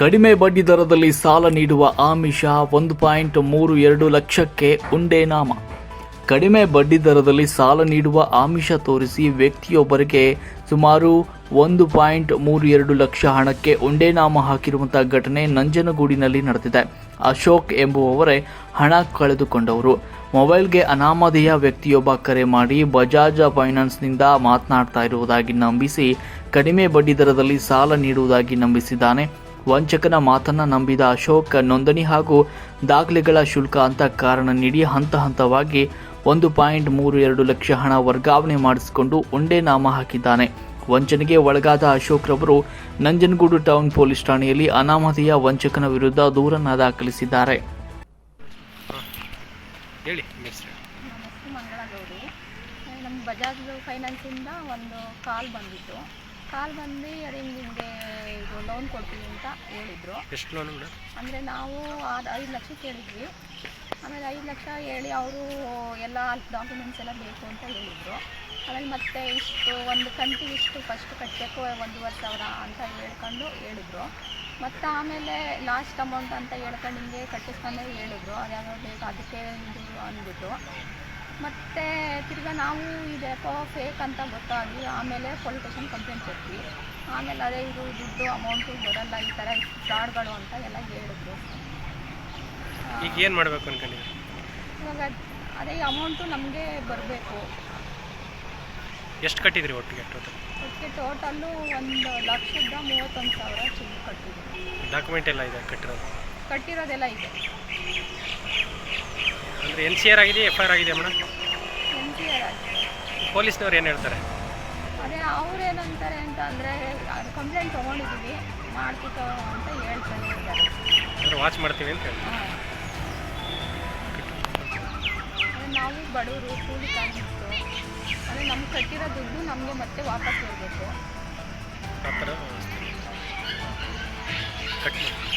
ಕಡಿಮೆ ಬಡ್ಡಿ ದರದಲ್ಲಿ ಸಾಲ ನೀಡುವ ಆಮಿಷ ಒಂದು ಪಾಯಿಂಟ್ ಮೂರು ಎರಡು ಲಕ್ಷಕ್ಕೆ ಉಂಡೇನಾಮ. ಕಡಿಮೆ ಬಡ್ಡಿ ದರದಲ್ಲಿ ಸಾಲ ನೀಡುವ ಆಮಿಷ ತೋರಿಸಿ ವ್ಯಕ್ತಿಯೊಬ್ಬರಿಗೆ ಸುಮಾರು ಒಂದು ಪಾಯಿಂಟ್ ಮೂರು ಎರಡು ಲಕ್ಷ ಹಣಕ್ಕೆ ಉಂಡೇನಾಮ ಹಾಕಿರುವಂತಹ ಘಟನೆ ನಂಜನಗೂಡಿನಲ್ಲಿ ನಡೆದಿದೆ. ಅಶೋಕ್ ಎಂಬುವವರೇ ಹಣ ಕಳೆದುಕೊಂಡವರು. ಮೊಬೈಲ್ಗೆ ಅನಾಮಧೇಯ ವ್ಯಕ್ತಿಯೊಬ್ಬ ಕರೆ ಮಾಡಿ ಬಜಾಜ್ ಫೈನಾನ್ಸ್ನಿಂದ ಮಾತನಾಡ್ತಾ ಇರುವುದಾಗಿ ನಂಬಿಸಿ ಕಡಿಮೆ ಬಡ್ಡಿ ದರದಲ್ಲಿ ಸಾಲ ನೀಡುವುದಾಗಿ ನಂಬಿಸಿದ್ದಾನೆ. ವಂಚಕನ ಮಾತನ್ನ ನಂಬಿದ ಅಶೋಕ್ ನೋಂದಣಿ ಹಾಗೂ ದಾಖಲೆಗಳ ಶುಲ್ಕ ಅಂತ ಕಾರಣ ನೀಡಿ ಹಂತ ಹಂತವಾಗಿ ಒಂದು ಪಾಯಿಂಟ್ ಮೂರು ಎರಡು ಲಕ್ಷ ಹಣ ವರ್ಗಾವಣೆ ಮಾಡಿಸಿಕೊಂಡು ಉಂಡೆ ನಾಮ ಹಾಕಿದ್ದಾನೆ. ವಂಚನೆಗೆ ಒಳಗಾದ ಅಶೋಕ್ ರವರು ನಂಜನಗೂಡು ಟೌನ್ ಪೊಲೀಸ್ ಠಾಣೆಯಲ್ಲಿ ಅನಾಮಧೇಯ ವಂಚಕನ ವಿರುದ್ಧ ದೂರನ್ನು ದಾಖಲಿಸಿದ್ದಾರೆ. ಬಜಾಜ್ ಫೈನಾನ್ಸಿಂದ ಒಂದು ಕಾಲ್ ಬಂದಿತ್ತು. ಕಾಲ್ ಬಂದು ಅದೇ ನಿಮಗೆ ಇದು ಲೋನ್ ಕೊಡ್ತೀವಿ ಅಂತ ಹೇಳಿದರು. ಎಷ್ಟು ಲೋನ್ ಮೇಡಮ್? ಅಂದರೆ ನಾವು ಅದು ಐದು ಲಕ್ಷ ಕೇಳಿದ್ವಿ. ಆಮೇಲೆ ಐದು ಲಕ್ಷ ಹೇಳಿ ಅವರು ಎಲ್ಲ ಡಾಕ್ಯುಮೆಂಟ್ಸ್ ಎಲ್ಲ ಬೇಕು ಅಂತ ಹೇಳಿದರು. ಆಮೇಲೆ ಮತ್ತೆ ಇಷ್ಟು ಒಂದು ಕಂತಿಗೆ ಇಷ್ಟು ಫಸ್ಟ್ ಕಟ್ಟಬೇಕು ಒಂದೂವರೆ ಸಾವಿರ ಅಂತ ಹೇಳ್ಕೊಂಡು ಹೇಳಿದ್ರು. ಮತ್ತು ಆಮೇಲೆ ಲಾಸ್ಟ್ ಅಮೌಂಟ್ ಅಂತ ಹೇಳ್ಕೊಂಡು ಹಿಂಗೆ ಕಟ್ಟಿಸ್ಕೊಂಡು ಹೇಳಿದ್ರು. ಅದ್ಯಾವ ಬೇಕು ಅದಕ್ಕೆ ಇದು ಅಂದ್ಬಿಟ್ಟು. ಮತ್ತು ತಿರ್ಗಾ ನಾವು ಇದೆ ಫೇಕ್ ಅಂತ ಗೊತ್ತಾಗಿ ಆಮೇಲೆ ಪೊಲೀಸ್ ಸ್ಟೇಷನ್ ಕಂಪ್ಲೇಂಟ್ ಕೊಟ್ವಿ. ಆಮೇಲೆ ಅದೇ ಇದು ದುಡ್ಡು ಅಮೌಂಟು ಬರಲ್ಲ ಈ ಥರ ಫ್ರಾಡ್ಗಳು ಅಂತ ಎಲ್ಲ ಹೇಳಿದ್ರು. ಈಗ ಏನು ಮಾಡಬೇಕು ಅನ್ಕೊಂಡಿದ್ದೀರಿ? ಇವಾಗ ಅದೇ ಅಮೌಂಟು ನಮಗೆ ಬರಬೇಕು. ಎಷ್ಟು ಕಟ್ಟಿದ್ರಿ ಒಟ್ಟಿಗೆ ಟೋಟಲ್ ಅದಕ್ಕೆ ಟೋಟಲ್ಲು ಒಂದು ಲಕ್ಷದ ಮೂವತ್ತೊಂದು ಸಾವಿರ ಚಿಲ್ಲು ಕಟ್ಟಿದ್ವಿ. ಡಾಕ್ಯುಮೆಂಟ್ ಎಲ್ಲ ಇದೆ ಕಟ್ಟಿರೋದು? ಕಟ್ಟಿರೋದೆಲ್ಲ ಇದೆ. ಅಂದರೆ ಎನ್ ಸಿ ಆರ್ ಆಗಿದೆ ಎಫ್ ಐ ಆರ್ ಆಗಿದೆ ಮೇಡಮ್? ಪೊಲೀಸ್ನವ್ರು ಏನು ಹೇಳ್ತಾರೆ? ಅದೇ ಅವ್ರೇನಂತಾರೆ ಅಂತ ಅಂದರೆ ಕಂಪ್ಲೇಂಟ್ ತೊಗೊಂಡಿದ್ದೀವಿ ಮಾಡ್ತಿತ್ತು ಅಂತ ಹೇಳ್ತಾನೆ ಇದ್ದಾರೆ. ಅಂದರೆ ವಾಚ್ ಮಾಡ್ತೀವಿ ಅಂತ ಹೇಳಿ ಹಾಂ. ಅದೇ ನಾವು ಬಡವರು ಕೂಲಿ ಕಾಣಿಸ್ತು ಅದೇ ನಮ್ಗೆ ಕಟ್ಟಿರೋ ದುಡ್ಡು ನಮಗೆ ಮತ್ತೆ ವಾಪಸ್ ಬರಬೇಕು ಆ ಥರ ಕಟ್ ಮಾಡಿ.